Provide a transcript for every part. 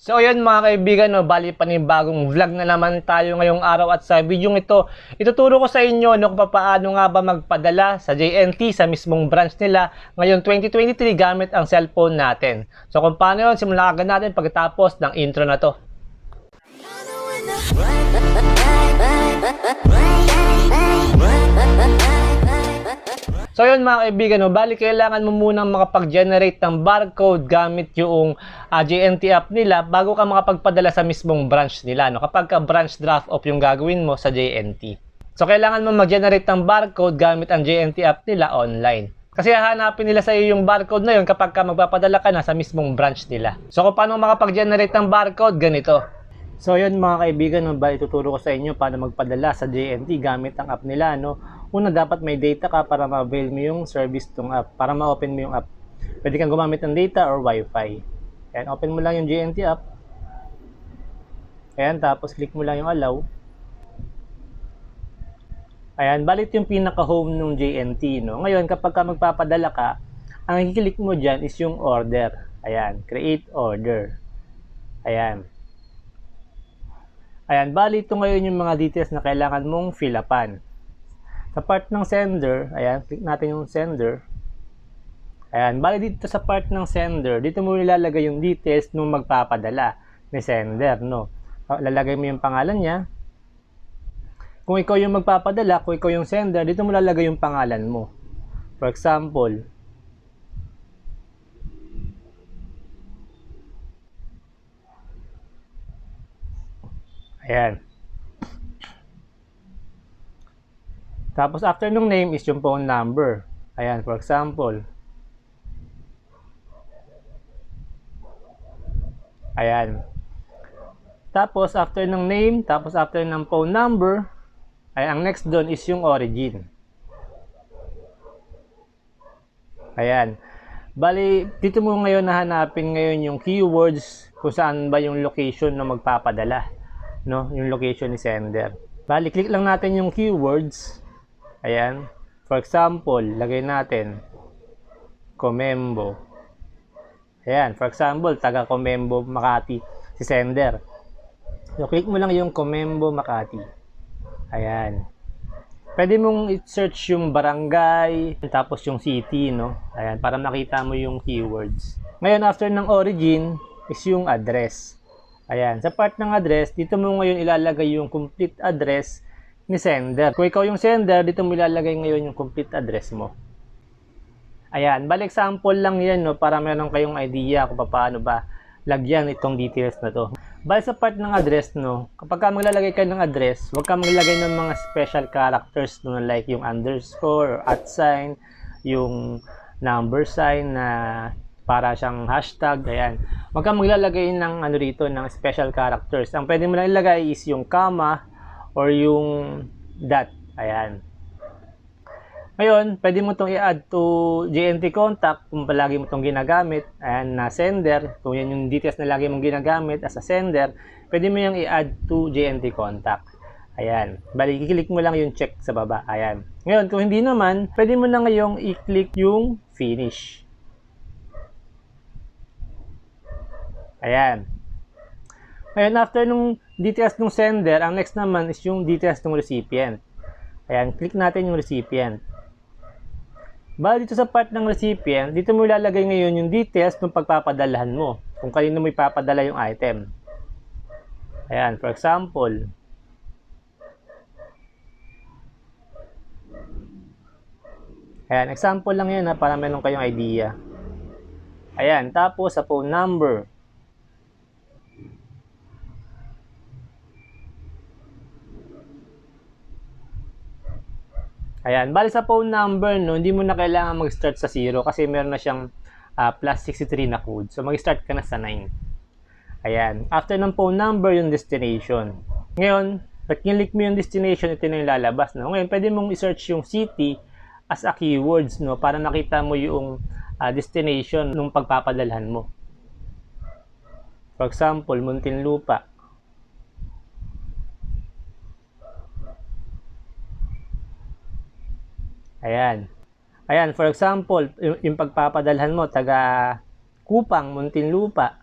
So ayun mga kaibigan, no, bali panibagong vlog na naman tayo ngayong araw at sa video ito, ituturo ko sa inyo no, kung paano nga ba magpadala sa JNT sa mismong branch nila ngayon 2023 gamit ang cellphone natin. So kung paano yun, simulan agad natin pagkatapos ng intro na to. So yun mga kaibigan, no, bali kailangan mo munang makapag-generate ng barcode gamit yung ah, JNT app nila bago ka makapagpadala sa mismong branch nila. No? Kapag ka branch drop off yung gagawin mo sa JNT. So kailangan mo mag-generate ng barcode gamit ang JNT app nila online. Kasi hahanapin nila sa iyo yung barcode na yun kapag ka magpapadala ka na sa mismong branch nila. So kung paano makapag-generate ng barcode, ganito. So yun mga kaibigan, no, bali tuturo ko sa inyo paano magpadala sa JNT gamit ang app nila. No? Una, dapat may data ka para ma-avail mo yung service tong app, para ma-open mo yung app. Pwede kang gumamit ng data or wifi. Ayan, open mo lang yung JNT app. Ayan, tapos click mo lang yung allow. Ayan, balit yung pinaka-home ng JNT, no? Ngayon, kapag ka magpapadala ka, ang i-click mo dyan is yung order. Ayan, create order. Ayan. Ayan, bali ito ngayon yung mga details na kailangan mong fill upan. Sa part ng sender, ayan, click natin yung sender. Ayan, bali dito sa part ng sender, dito mo ilalagay yung details nung magpapadala ni sender, no? Lalagay mo yung pangalan niya. Kung ikaw yung magpapadala, kung ikaw yung sender, dito mo lalagay yung pangalan mo. For example, Ayan. Tapos after nung name is yung phone number. Ayan, for example. Ayan. Tapos after ng name, tapos after ng phone number, ay ang next doon is yung origin. Ayan. Bali, dito mo ngayon nahanapin ngayon yung keywords kung saan ba yung location na magpapadala. No? Yung location ni sender. Bali, click lang natin yung keywords. Ayan. For example, lagay natin Comembo. Ayan. For example, taga Comembo, Makati, si sender. So, click mo lang yung Comembo, Makati. Ayan. Pwede mong i-search yung barangay, tapos yung city, no? Ayan, para makita mo yung keywords. Ngayon, after ng origin, is yung address. Ayan, sa part ng address, dito mo ngayon ilalagay yung complete address ni sender. Kung ikaw yung sender, dito mo ilalagay ngayon yung complete address mo. Ayan, balik example lang yan, no, para meron kayong idea kung paano ba lagyan itong details na to. Bali sa part ng address, no, kapag ka maglalagay ka ng address, huwag ka maglagay ng mga special characters, no, like yung underscore or at sign, yung number sign na para siyang hashtag, ayan. Huwag ka maglalagay ng ano rito, ng special characters. Ang pwede mo lang ilagay is yung comma or yung dot, ayan. Ngayon, pwede mo itong i-add to JNT contact kung palagi mo itong ginagamit ayan, na sender. Kung yan yung details na lagi mong ginagamit as a sender, pwede mo yung i-add to JNT contact. Ayan. Bali, i-click mo lang yung check sa baba. Ayan. Ngayon, kung hindi naman, pwede mo na ngayong i-click yung finish. Ayan. Ngayon, after nung details ng sender, ang next naman is yung details ng recipient. Ayan, click natin yung recipient. Bali dito sa part ng recipient, dito mo ilalagay ngayon yung details ng pagpapadalahan mo. Kung kanino mo ipapadala yung item. Ayan, for example. Ayan, example lang yan ha, para meron kayong idea. Ayan, tapos sa phone number. Ayan, bali sa phone number, no, hindi mo na kailangan mag-start sa 0 kasi meron na siyang uh, plus 63 na code. So, mag-start ka na sa 9. Ayan, after ng phone number, yung destination. Ngayon, pag click mo yung destination, ito na yung lalabas. No? Ngayon, pwede mong i-search yung city as a keywords no, para nakita mo yung uh, destination nung pagpapadalhan mo. For example, Muntinlupa. Ayan. Ayan, for example, yung, pagpapadalhan mo, taga Kupang, Muntinlupa.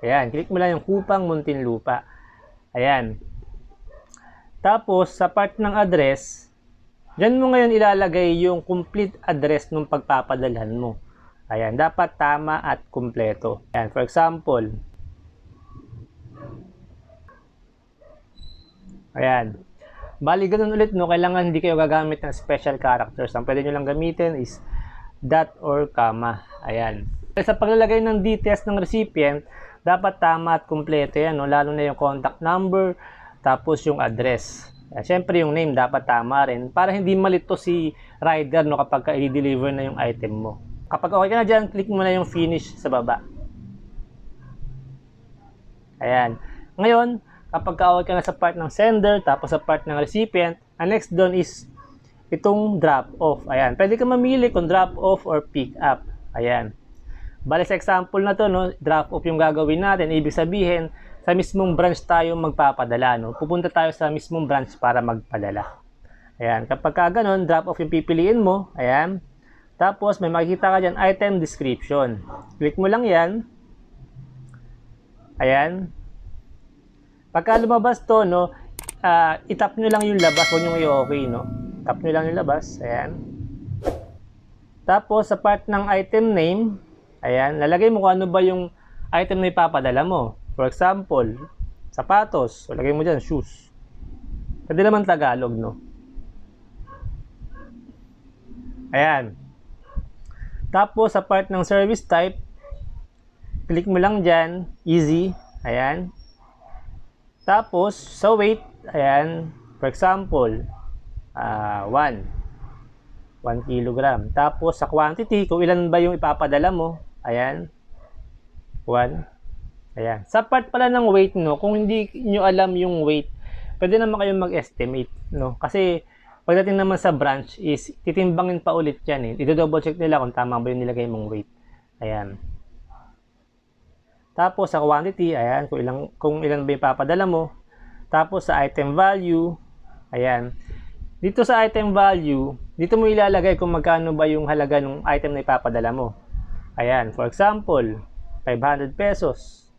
Ayan, click mo lang yung Kupang Muntinlupa. Ayan. Tapos, sa part ng address, dyan mo ngayon ilalagay yung complete address ng pagpapadalhan mo. Ayan, dapat tama at kumpleto. Ayan, for example, Ayan. Bali, ganun ulit, no? Kailangan hindi kayo gagamit ng special characters. Ang pwede nyo lang gamitin is dot or comma. Ayan. Sa paglalagay ng details ng recipient, dapat tama at kumpleto yan, no? Lalo na yung contact number, tapos yung address. Ayan. Siyempre, yung name dapat tama rin para hindi malito si rider no, kapag ka i-deliver na yung item mo. Kapag okay ka na dyan, click mo na yung finish sa baba. Ayan. Ngayon, kapag kaaway ka na sa part ng sender, tapos sa part ng recipient, ang next doon is itong drop off. Ayan. Pwede ka mamili kung drop off or pick up. Ayan. Bale sa example na to, no, drop off yung gagawin natin. Ibig sabihin, sa mismong branch tayo magpapadala. No? Pupunta tayo sa mismong branch para magpadala. Ayan. Kapag ka ganun, drop off yung pipiliin mo. Ayan. Tapos, may makikita ka dyan, item description. Click mo lang yan. Ayan. Pagka lumabas to, no, uh, itap nyo lang yung labas, huwag nyo i-okay, no. Tap nyo lang yung labas, ayan. Tapos, sa part ng item name, ayan, lalagay mo kung ano ba yung item na ipapadala mo. For example, sapatos, lagay mo dyan, shoes. Pwede naman Tagalog, no. Ayan. Tapos, sa part ng service type, click mo lang dyan, easy, ayan. Tapos, sa weight, ayan, for example, uh, 1. 1 kilogram. Tapos, sa quantity, kung ilan ba yung ipapadala mo, ayan, 1. Ayan. Sa part pala ng weight, no, kung hindi nyo alam yung weight, pwede naman kayong mag-estimate, no? Kasi, pagdating naman sa branch is, titimbangin pa ulit yan, eh. Ito-double check nila kung tama ba yung nilagay mong weight. Ayan. Tapos sa quantity, ayan, kung ilang kung ilan ba ipapadala mo. Tapos sa item value, ayan. Dito sa item value, dito mo ilalagay kung magkano ba yung halaga ng item na ipapadala mo. Ayan, for example, 500 pesos.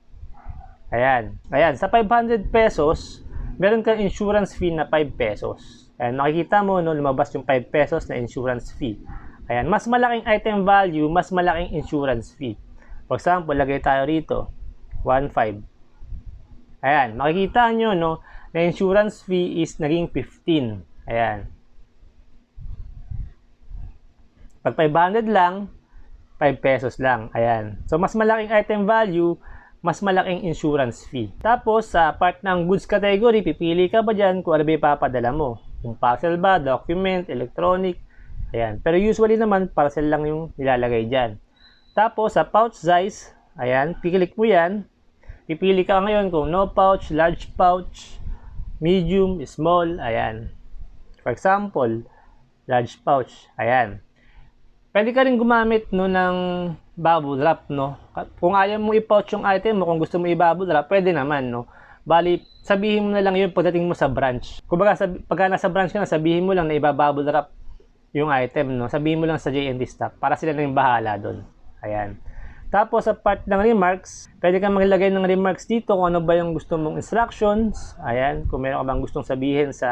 Ayan. Ayan, sa 500 pesos, meron kang insurance fee na 5 pesos. Ayan, makikita mo, no, lumabas yung 5 pesos na insurance fee. Ayan, mas malaking item value, mas malaking insurance fee. For example, lagay tayo rito, 1.5. Ayan, makikita nyo, no, na insurance fee is naging 15. Ayan. Pag 500 lang, 5 pesos lang. Ayan. So, mas malaking item value, mas malaking insurance fee. Tapos, sa part ng goods category, pipili ka ba dyan kung ano ba ipapadala mo. Kung parcel ba, document, electronic. Ayan. Pero usually naman, parcel lang yung nilalagay dyan. Tapos, sa pouch size, ayan, pikilik mo yan. Pipili ka ngayon kung no pouch, large pouch, medium, small, ayan. For example, large pouch, ayan. Pwede ka rin gumamit no, ng bubble wrap, no? Kung ayaw mo i-pouch yung item mo, kung gusto mo i-bubble wrap, pwede naman, no? Bali, sabihin mo na lang yun pagdating mo sa branch. Kung baga, sab- pagka nasa branch ka na, sabihin mo lang na i-bubble wrap yung item, no? Sabihin mo lang sa JND staff para sila na yung bahala doon. Ayan. Tapos sa part ng remarks, pwede kang maglagay ng remarks dito kung ano ba yung gusto mong instructions. Ayan, kung meron ka bang gustong sabihin sa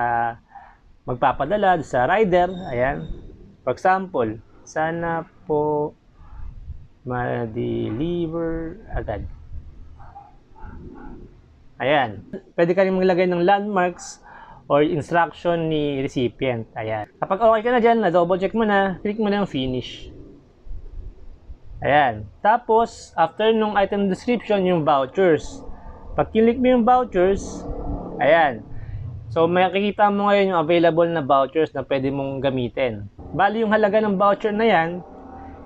magpapadala sa rider. Ayan. For example, sana po ma-deliver agad. Ayan. Pwede ka rin maglagay ng landmarks or instruction ni recipient. Ayan. Kapag okay ka na dyan, na-double check mo na, click mo na yung finish. Ayan. Tapos, after nung item description, yung vouchers. Pag click mo yung vouchers, ayan. So, makikita mo ngayon yung available na vouchers na pwede mong gamitin. Bali, yung halaga ng voucher na yan,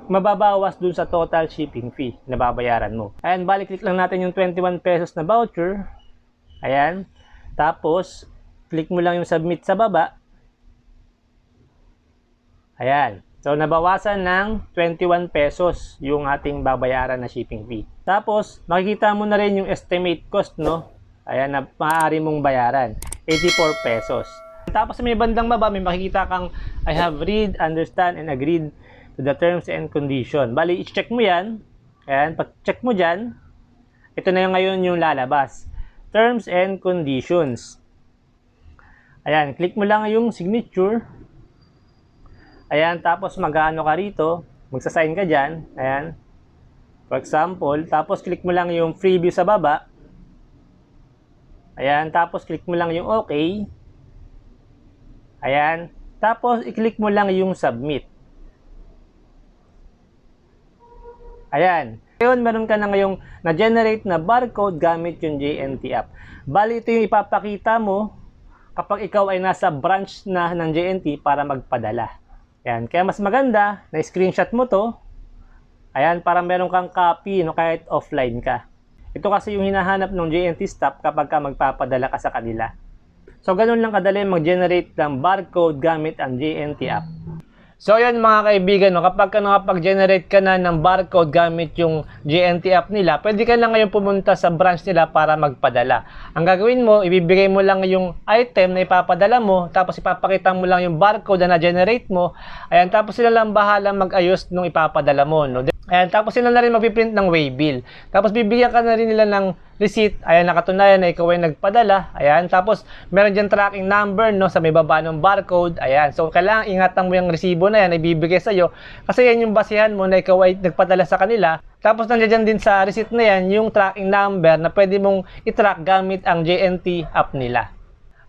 mababawas dun sa total shipping fee na babayaran mo. Ayan, bali, click lang natin yung 21 pesos na voucher. Ayan. Tapos, click mo lang yung submit sa baba. Ayan. So, nabawasan ng 21 pesos yung ating babayaran na shipping fee. Tapos, makikita mo na rin yung estimate cost, no? Ayan, na maaari mong bayaran. 84 pesos. Tapos, may bandang baba, may makikita kang I have read, understand, and agreed to the terms and condition. Bali, i-check mo yan. Ayan, pag-check mo dyan, Ito na yung ngayon yung lalabas. Terms and conditions. Ayan, click mo lang yung signature. Ayan, tapos mag-ano ka rito. Magsasign ka dyan. Ayan. For example, tapos click mo lang yung preview sa baba. Ayan, tapos click mo lang yung OK. Ayan. Tapos, i-click mo lang yung submit. Ayan. Ngayon, meron ka na ngayong na-generate na barcode gamit yung JNT app. Bali, ito yung ipapakita mo kapag ikaw ay nasa branch na ng JNT para magpadala. Ayan. Kaya mas maganda na screenshot mo to. Ayan, para meron kang copy no, kahit offline ka. Ito kasi yung hinahanap ng JNT staff kapag ka magpapadala ka sa kanila. So, ganun lang kadali mag-generate ng barcode gamit ang JNT app. So, yan mga kaibigan, no, kapag ka nakapag-generate ka na ng barcode gamit yung JNT app nila, pwede ka lang ngayon pumunta sa branch nila para magpadala. Ang gagawin mo, ibibigay mo lang yung item na ipapadala mo, tapos ipapakita mo lang yung barcode na na-generate mo, ayan, tapos sila lang bahala mag-ayos nung ipapadala mo. No? Ayan, tapos sila na rin magpiprint ng waybill. Tapos bibigyan ka na rin nila ng receipt. Ayan, nakatunayan na ikaw ay nagpadala. Ayan, tapos meron dyan tracking number no, sa may baba ng barcode. Ayan, so kailangan ingatan mo yung resibo na yan ibibigay sa'yo. Kasi yan yung basihan mo na ikaw ay nagpadala sa kanila. Tapos nandiyan din sa receipt na yan yung tracking number na pwede mong i-track gamit ang JNT app nila.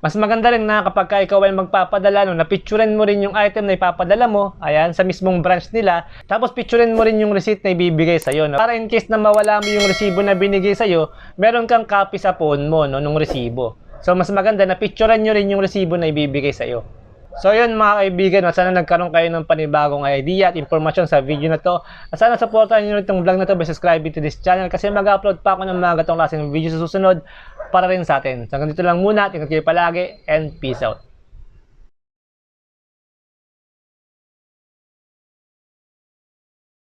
Mas maganda rin na kapag ka ikaw ay magpapadala, no, na-picturean mo rin yung item na ipapadala mo, ayan, sa mismong branch nila, tapos picturean mo rin yung receipt na ibibigay sa'yo. No? Para in case na mawala mo yung resibo na binigay sa'yo, meron kang copy sa phone mo, no, nung resibo. So, mas maganda na picturean nyo rin yung resibo na ibibigay sa'yo. So yun mga kaibigan, sana nagkaroon kayo ng panibagong idea at impormasyon sa video na to. At sana supportan nyo itong vlog na to by subscribing to this channel kasi mag-upload pa ako ng mga gatong klaseng video sa susunod para rin sa atin. So hanggang dito lang muna, tingnan kayo palagi and peace out.